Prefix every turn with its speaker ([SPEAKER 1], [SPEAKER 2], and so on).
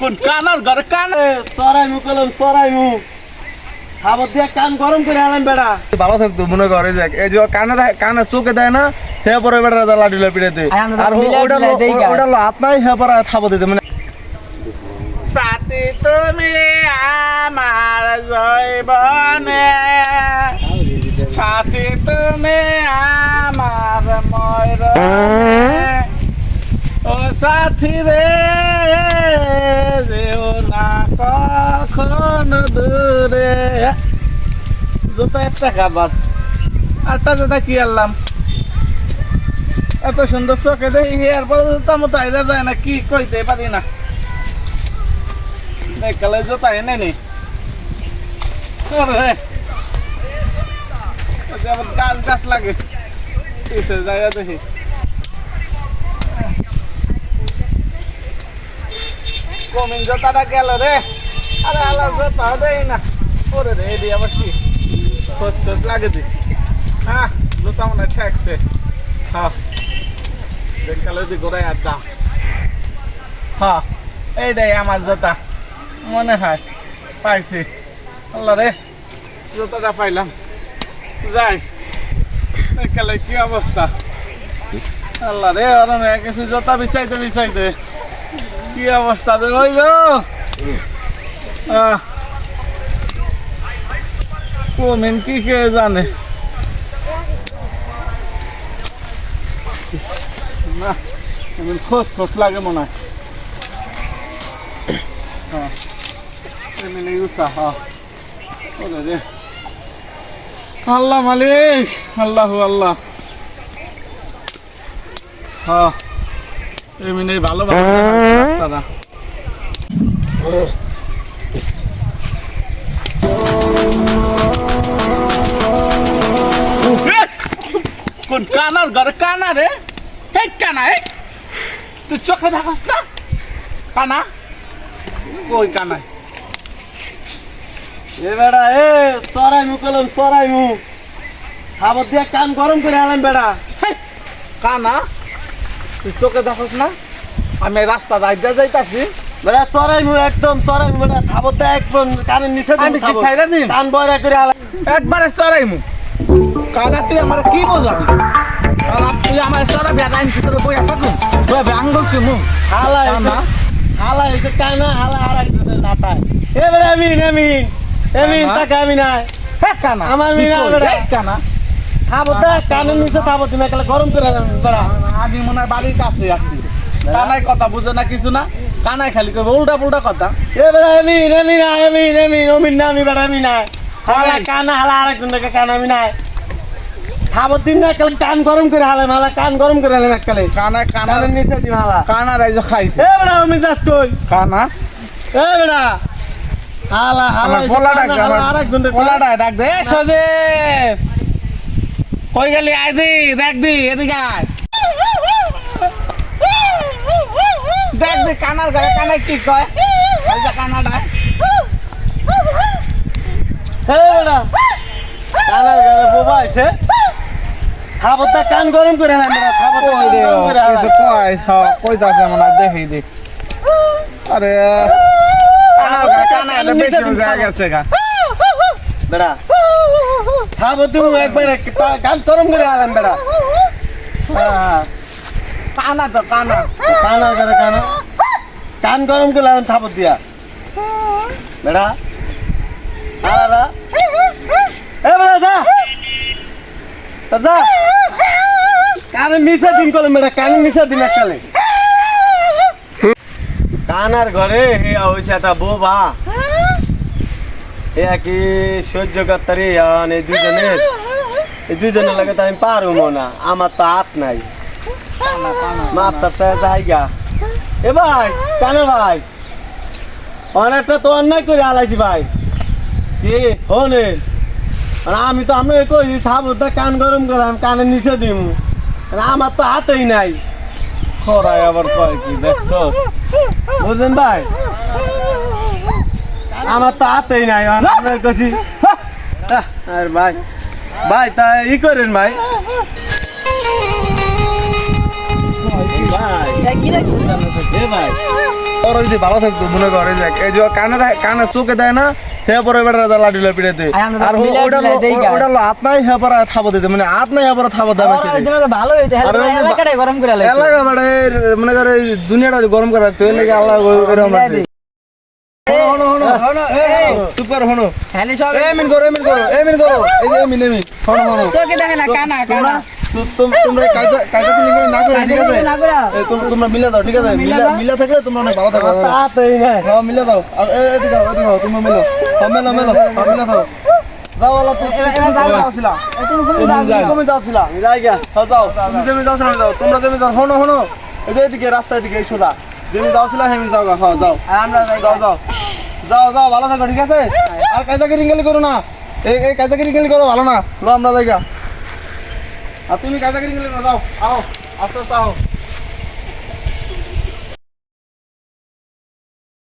[SPEAKER 1] কোন কানার ঘরে কান
[SPEAKER 2] সরাই মু কলম সরাই মু খাবার দিয়ে কান গরম করে আলাম বেড়া
[SPEAKER 3] ভালো থাকতো মনে করে যাক এই যে কানে কানে চোখে দেয় না হে পরে বেটা লাঠি পিড়াতে
[SPEAKER 4] আর
[SPEAKER 3] ওটা ওটা হাত নাই হে পরে থাবো দিতে মানে
[SPEAKER 1] সাথী তুমি আমার জৈবনে। সাথী তুমি আমার ময়ূরনে। ও সাথী রে, যেও না কখন দূরে। জুতা একটা খাবার আটটা জুতা কি আনলাম? এত সুন্দর চোখে দেখি এরপর জুতা মতো আইদা যায় না, কি কইতে পারি না। কালে জুতা এনে নি। গাছ গাছ লাগে। কিসে যায় দেখি। কমিন জোতাটা গেল রে। আরে আলার জোতা দেই না। ওরে রে, এদি আবার কি? খোঁজ খোঁজ লাগে দি। হ্যাঁ জোতা মনে ঠেকছে। হ্যাঁ দেখালে দি ঘুরে আর হ্যাঁ এইটাই আমার জোতা। মনে হয় পাইছি। আল্লাহ রে, জুতাটা পাইলাম। যাই। দেখালে কি অবস্থা। আল্লাহ রে ওরম কিছু জুতা বিছাইতে বিছাইতে। কি অবস্থা রে হইল কোমিন কি কে জানে? খোঁজ খোঁজ লাগে মনে হয়। হ্যাঁ হ্যাঁ। আল্লাহ মালিক, আল্লাহ আল্লাহ। হ্যাঁ এমনি ভালো ভালো রাস্তাটা কোন কানার ঘরে কানা রে? হে কানা হে। তুই চোখে দেখাস না? কানা? কই কানায়
[SPEAKER 2] এ বেড়া এ সরাই মু কলম সরাই মু খাবার দিয়ে কান গরম করে আলাম বেড়া।
[SPEAKER 1] কানা? তুই চোখে দেখোস না? আমি রাস্তা রাইজা যাইতাছি।
[SPEAKER 2] বেড়া সরাই মু একদম মু বেড়া খাবার দিয়ে একদম কানের নিচে
[SPEAKER 1] আমি কি। ছাইরা দিম?
[SPEAKER 2] কান বয়রা করে
[SPEAKER 1] একবারে চড়াই মু কানা তুই আমার কি বোঝাবি? তুই আমার চড়া বেদা আনছি তোর বই আসা তুই মু।
[SPEAKER 2] হালা হালা হইছে কানা হালা আর একজনের নাতায় এ বেড়া এমিন এমিন।
[SPEAKER 1] কানা?
[SPEAKER 2] তাকে আমি নাই।
[SPEAKER 1] হে কানা
[SPEAKER 2] আমার মিনা
[SPEAKER 1] কই? কানা।
[SPEAKER 2] দিয়ে কানের নিচে তুমি একলা গরম করে বেড়া
[SPEAKER 1] আমি মনে হয় বাড়ির কাছে আছি। কানাই কথা বুঝে না কিছু না। কানাই খালি কইবে উল্টা পুল্টা কথা।
[SPEAKER 2] এ বেড়া এমিন এমিন আয়, এমিন এমিন অমিন না আমি বেড়া আমি নাই। হালা। কানা হালা আর একজনকে কান আমি নাই। খাবার দিন না একলা কান গরম করে হালাম হালা কান গরম করে আলাম এককালে।
[SPEAKER 1] কানা কানা।
[SPEAKER 2] নিচে দিম হালা।
[SPEAKER 1] কানা রাইজো খাইছে।
[SPEAKER 2] এ বেড়া আমি যাস কই?
[SPEAKER 1] কানা?
[SPEAKER 2] এ বেড়া হালা হালা
[SPEAKER 1] পোলা ডাক
[SPEAKER 2] হালা আর একজনের
[SPEAKER 1] ডাক দে। এ সজীব। কই গেলি? আয় দি দেখ দি এদিকে আয়। দেখ দি কানার গায়ে কানায় কি কয়? কানাটা
[SPEAKER 2] এ বেড়া কানার গালে বোবা আছে দিয়ে কান গরম করে আলাম বেড়া খাবার
[SPEAKER 1] কই দে
[SPEAKER 2] কান।
[SPEAKER 1] কিছু কয় কইতাছে মানে দেখি দি আরে কানার গায়ে কানা এলে বেশি হয়ে গেছে গা।
[SPEAKER 2] বেড়া খাব তুমি একবার কান গরম করে আলাম বেড়া হ্যাঁ,
[SPEAKER 1] কানা তো, কানা।
[SPEAKER 2] কানা করে কানা। কান গরম করে আলাম খাব দিয়া। বেড়া। আলাদা এ, বেড়া, যা। যা। কানের নিচে দিন করলাম, বেড়া। কানের নিচে দিন এককালে। কানার ঘরে হে হয়েছে একটা বোবা। এ কি সহ্য করতারি হন এই দুজনের দুজনের লাগে তো আমি পারব না। আমার তো হাত নাই। মাপ সাপটা জায়গা। এ ভাই, কেন ভাই। অনেকটা তো অন্যায় করে আলাইছি ভাই। কি হনে আমি তো আমি কই থামো তা কান গরম করলাম কানের নিচে দিম। আমার তো হাতেই নাই।
[SPEAKER 1] খরাই আবার কয় কি দেখছ
[SPEAKER 2] বুঝলেন ভাই? আমার তো হাতেই নাই আপনার কাছে আর ভাই ভাই, তা ই করেন ভাই।
[SPEAKER 3] আরও যদি ভালো থাকতো মনে করে দেখ এই যে কানে কানে চোখে দেয় না মানে যে-
[SPEAKER 4] গরম
[SPEAKER 3] মানে মনে দুনিয়াটা গরম করে রাখতে আল্লাহ
[SPEAKER 4] মিলাই
[SPEAKER 3] রাখছে
[SPEAKER 4] দেই।
[SPEAKER 3] হনো
[SPEAKER 4] হ্যাঁ
[SPEAKER 3] এমিন করো এমিন করো এমিন করো এই যে এমিন এমিন হনো হনো তোমরা কাজে কাজে কি না করে ঠিক আছে? তোমরা মিলে দাও ঠিক আছে?
[SPEAKER 4] মিলে
[SPEAKER 3] মিলে
[SPEAKER 4] দাও।
[SPEAKER 3] থাকলে তোমরা অনেক ভালো থাকবে হ্যাঁ। মিলে দাও। আর এদিকে দাও এদিকে দাও তোমরা মিলো। হ্যাঁ মেলো মেলো হ্যাঁ মিলে দাও। দাও আল্লাহ তুমি
[SPEAKER 4] এবার-
[SPEAKER 3] তুমি
[SPEAKER 4] এবার যাও।
[SPEAKER 3] যাওছিলা।
[SPEAKER 4] তুমি যাও
[SPEAKER 3] যাও। তুমি যাওছিলা।
[SPEAKER 2] যাই গা
[SPEAKER 3] যাও। তুমি জমি যাওছিলা যাও। তোমরা জমি যাও হনো হনো। এই যে এদিকে রাস্তা এদিকে এই সোজা। জমি যাওছিলা হেমি যাও হ্যাঁ যাও।
[SPEAKER 4] আমরা যাই
[SPEAKER 3] যাও যাও। যাও যাও ভালো থাকো ঠিক আছে? আর কাজাকে রিঙ্গেলি করো না। এই রিঙ্গেলি করো ভালো না। লো আমরা জায়গা আর তুমি কাজাগিরি গেলে না যাও আও আস্তে আস্তে আও।